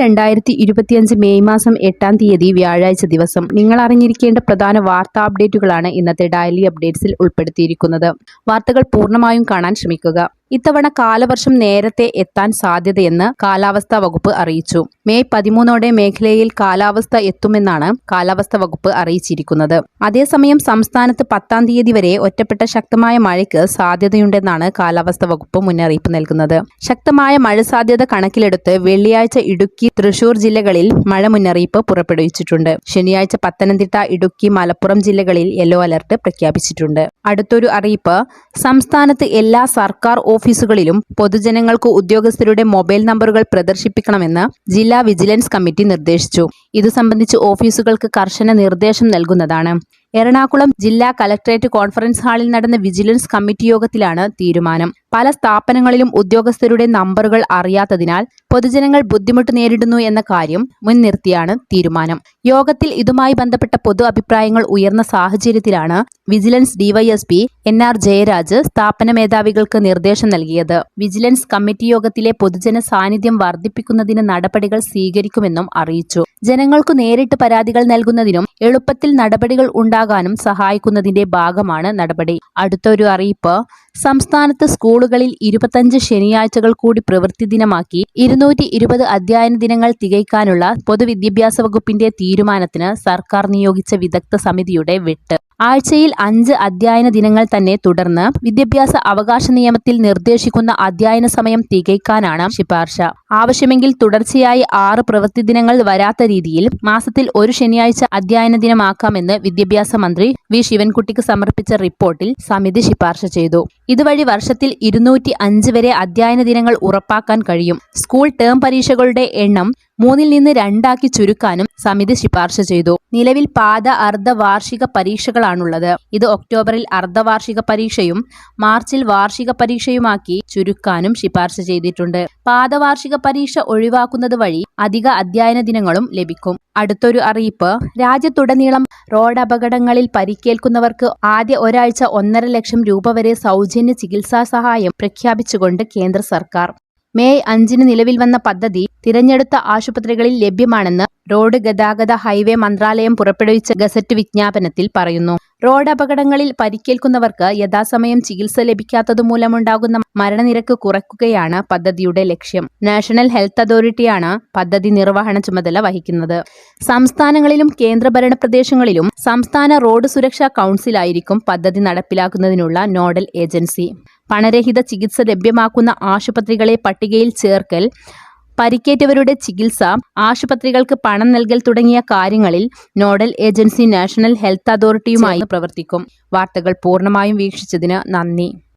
രണ്ടായിരത്തി ഇരുപത്തിയഞ്ച് മെയ് മാസം എട്ടാം തീയതി വ്യാഴാഴ്ച ദിവസം. നിങ്ങൾ അറിഞ്ഞിരിക്കേണ്ട പ്രധാന വാർത്താ അപ്ഡേറ്റുകളാണ് ഇന്നത്തെ ഡയലി അപ്ഡേറ്റ്സിൽ ഉൾപ്പെടുത്തിയിരിക്കുന്നത്. വാർത്തകൾ പൂർണമായും കാണാൻ ശ്രമിക്കുക. ഇത്തവണ കാലവർഷം നേരത്തെ എത്താൻ സാധ്യതയെന്ന് കാലാവസ്ഥാ വകുപ്പ് അറിയിച്ചു. മെയ് പതിമൂന്നോടെ മേഖലയിൽ കാലാവസ്ഥ എത്തുമെന്നാണ് കാലാവസ്ഥാ വകുപ്പ് അറിയിച്ചിരിക്കുന്നത്. അതേസമയം സംസ്ഥാനത്ത് പത്താം തീയതി വരെ ഒറ്റപ്പെട്ട ശക്തമായ മഴയ്ക്ക് സാധ്യതയുണ്ടെന്നാണ് കാലാവസ്ഥാ വകുപ്പ് മുന്നറിയിപ്പ് നൽകുന്നത്. ശക്തമായ മഴ സാധ്യത കണക്കിലെടുത്ത് വെള്ളിയാഴ്ച ഇടുക്കി തൃശൂർ ജില്ലകളിൽ മഴ മുന്നറിയിപ്പ് പുറപ്പെടുവിച്ചിട്ടുണ്ട്. ശനിയാഴ്ച പത്തനംതിട്ട ഇടുക്കി മലപ്പുറം ജില്ലകളിൽ യെല്ലോ അലർട്ട് പ്രഖ്യാപിച്ചിട്ടുണ്ട്. അടുത്തൊരു അറിയിപ്പ് സംസ്ഥാനത്ത് എല്ലാ സർക്കാർ ഓഫീസുകളിലും പൊതുജനങ്ങൾക്ക് ഉദ്യോഗസ്ഥരുടെ മൊബൈൽ നമ്പറുകൾ പ്രദർശിപ്പിക്കണമെന്ന് ജില്ലാ വിജിലൻസ് കമ്മിറ്റി നിർദ്ദേശിച്ചു. ഇതു സംബന്ധിച്ച് ഓഫീസുകൾക്ക് കർശന നിർദ്ദേശം നൽകുന്നതാണ്. എറണാകുളം ജില്ലാ കലക്ടറേറ്റ് കോൺഫറൻസ് ഹാളിൽ നടന്ന വിജിലൻസ് കമ്മിറ്റി യോഗത്തിലാണ് തീരുമാനം. പല സ്ഥാപനങ്ങളിലും ഉദ്യോഗസ്ഥരുടെ നമ്പറുകൾ അറിയാത്തതിനാൽ പൊതുജനങ്ങൾ ബുദ്ധിമുട്ട് നേരിടുന്നു എന്ന കാര്യം മുൻനിർത്തിയാണ് തീരുമാനം. യോഗത്തിൽ ഇതുമായി ബന്ധപ്പെട്ട പൊതു അഭിപ്രായങ്ങൾ ഉയർന്ന സാഹചര്യത്തിലാണ് vigilance DYSP N R Jayaraj സ്ഥാപന മേധാവികൾക്ക് നിർദ്ദേശം നൽകിയത്. വിജിലൻസ് കമ്മിറ്റി യോഗത്തിലെ പൊതുജന സാന്നിധ്യം വർദ്ധിപ്പിക്കുന്നതിന് നടപടികൾ സ്വീകരിക്കുമെന്നും അറിയിച്ചു. ജനങ്ങൾക്കു നേരിട്ട് പരാതികൾ നൽകുന്നതിനും എളുപ്പത്തിൽ നടപടികൾ ഉണ്ടാകാനും സഹായിക്കുന്നതിന്റെ ഭാഗമാണ് നടപടി. അടുത്തൊരു അറിയിപ്പ്. സംസ്ഥാനത്ത് സ്കൂളുകളിൽ ഇരുപത്തഞ്ച് ശനിയാഴ്ചകൾ കൂടി പ്രവൃത്തി ദിനമാക്കി ഇരുന്നൂറ്റി ഇരുപത് അധ്യയന ദിനങ്ങൾ തികയ്ക്കാനുള്ള പൊതുവിദ്യാഭ്യാസ വകുപ്പിന്റെ തീരുമാനത്തിന് സർക്കാർ നിയോഗിച്ച വിദഗ്ധ സമിതിയുടെ വിട്ട്. ആഴ്ചയിൽ അഞ്ച് അധ്യയന ദിനങ്ങൾ തന്നെ തുടർന്ന് വിദ്യാഭ്യാസ അവകാശ നിയമത്തിൽ നിർദ്ദേശിക്കുന്ന അധ്യയന സമയം തികയ്ക്കാനാണ് ശുപാർശ. ആവശ്യമെങ്കിൽ തുടർച്ചയായി ആറ് പ്രവൃത്തി ദിനങ്ങൾ വരാത്ത രീതിയിൽ മാസത്തിൽ ഒരു ശനിയാഴ്ച അധ്യയന ദിനമാക്കാമെന്ന് വിദ്യാഭ്യാസ മന്ത്രി വി. ശിവൻകുട്ടിക്ക് സമർപ്പിച്ച റിപ്പോർട്ടിൽ സമിതി ശുപാർശ ചെയ്തു. ഇതുവഴി വർഷത്തിൽ ഇരുന്നൂറ്റി അഞ്ച് വരെ അധ്യയന ദിനങ്ങൾ ഉറപ്പാക്കാൻ കഴിയും. സ്കൂൾ ടേം പരീക്ഷകളുടെ എണ്ണം മൂന്നിൽ നിന്ന് രണ്ടാക്കി ചുരുക്കാനും സമിതി ശുപാർശ ചെയ്തു. നിലവിൽ പാത അർദ്ധവാർഷിക പരീക്ഷകളാണുള്ളത്. ഇത് ഒക്ടോബറിൽ അർദ്ധവാർഷിക പരീക്ഷയും മാർച്ചിൽ വാർഷിക പരീക്ഷയുമാക്കി ചുരുക്കാനും ശുപാർശ ചെയ്തിട്ടുണ്ട്. പാദവാർഷിക പരീക്ഷ ഒഴിവാക്കുന്നത് വഴി അധിക അധ്യയന ദിനങ്ങളും ലഭിക്കും. അടുത്തൊരു അറിയിപ്പ്. രാജ്യത്തുടനീളം റോഡ് അപകടങ്ങളിൽ പരിക്കേൽക്കുന്നവർക്ക് ആദ്യ ഒരാഴ്ച ഒന്നര ലക്ഷം രൂപ വരെ സൗജന്യ ചികിത്സാ സഹായം പ്രഖ്യാപിച്ചുകൊണ്ട് കേന്ദ്ര സർക്കാർ. മെയ് അഞ്ചിന് നിലവിൽ വന്ന പദ്ധതി തിരഞ്ഞെടുത്ത ആശുപത്രികളിൽ ലഭ്യമാണെന്ന് റോഡ് ഗതാഗത ഹൈവേ മന്ത്രാലയം പുറപ്പെടുവിച്ച ഗസറ്റ് വിജ്ഞാപനത്തിൽ പറയുന്നു. റോഡ് അപകടങ്ങളിൽ പരിക്കേൽക്കുന്നവർക്ക് യഥാസമയം ചികിത്സ ലഭിക്കാത്തതു മൂലമുണ്ടാകുന്ന മരണനിരക്ക് കുറയ്ക്കുകയാണ് പദ്ധതിയുടെ ലക്ഷ്യം. നാഷണൽ ഹെൽത്ത് അതോറിറ്റിയാണ് പദ്ധതി നിർവഹണ ചുമതല വഹിക്കുന്നത്. സംസ്ഥാനങ്ങളിലും കേന്ദ്രഭരണ പ്രദേശങ്ങളിലും സംസ്ഥാന റോഡ് സുരക്ഷാ കൗൺസിലായിരിക്കും പദ്ധതി നടപ്പിലാക്കുന്നതിനുള്ള നോഡൽ ഏജൻസി. പണരഹിത ചികിത്സ ലഭ്യമാക്കുന്ന ആശുപത്രികളെ പട്ടികയിൽ ചേർക്കൽ പരിക്കേറ്റവരുടെ ചികിത്സ ആശുപത്രികൾക്ക് പണം നൽകൽ തുടങ്ങിയ കാര്യങ്ങളിൽ നോഡൽ ഏജൻസി നാഷണൽ ഹെൽത്ത് അതോറിറ്റിയുമായി പ്രവർത്തിക്കും. വാർത്തകൾ പൂർണമായും വീക്ഷിച്ചതിന് നന്ദി.